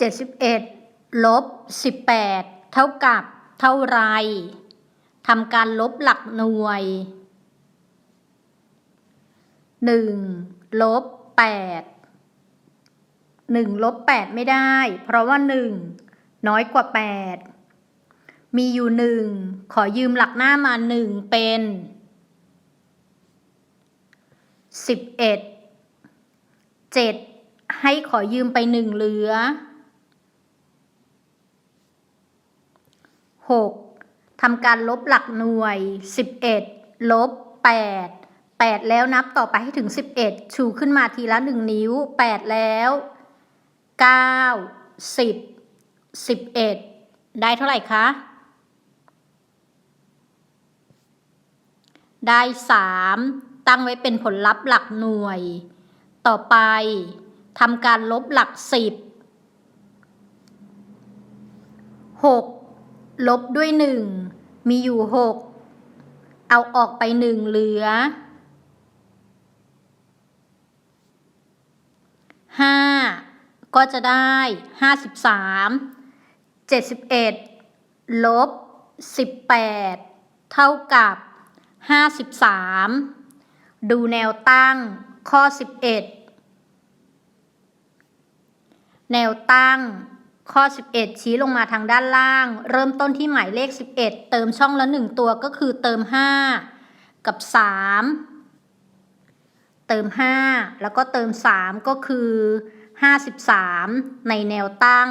71ลบ18 เท่ากับเท่าไรทำการลบหลักหน่วย 1 ลบ8 1ลบ8ไม่ได้ เพราะว่า 1 น้อยกว่า 8 มีอยู่ 1 ขอยืมหลักหน้ามา 1 เป็น 11 7 ให้ขอยืมไป 1 เหลือ 6. ทำการลบหลักหน่วย 11 ลบ 8 8 แล้วนับต่อไปให้ถึง 11 ชูขึ้นมาทีละ 1 นิ้ว 8 แล้ว 9 10 11 ได้เท่าไหร่คะ ได้ 3 ตั้งไว้เป็นผลลัพธ์หลักหน่วย ต่อไปทำการลบหลัก 10 6 ลบด้วยหนึ่งมีอยู่หกเอาออกไปหนึ่งเหลือห้าก็จะได้ห้าสิบสามเจ็ดสิบเอ็ดลบสิบแปดเท่ากับห้าสิบสามดูแนวตั้งข้อสิบเอ็ดแนวตั้ง ข้อ 11 ชี้ลงมาทางด้านล่าง เริ่มต้นที่หมายเลข 11 เติมช่องละ 1 ตัวก็คือเติม 5 กับ 3 เติม 5 แล้วก็เติม 3 ก็คือ 53 ในแนวตั้ง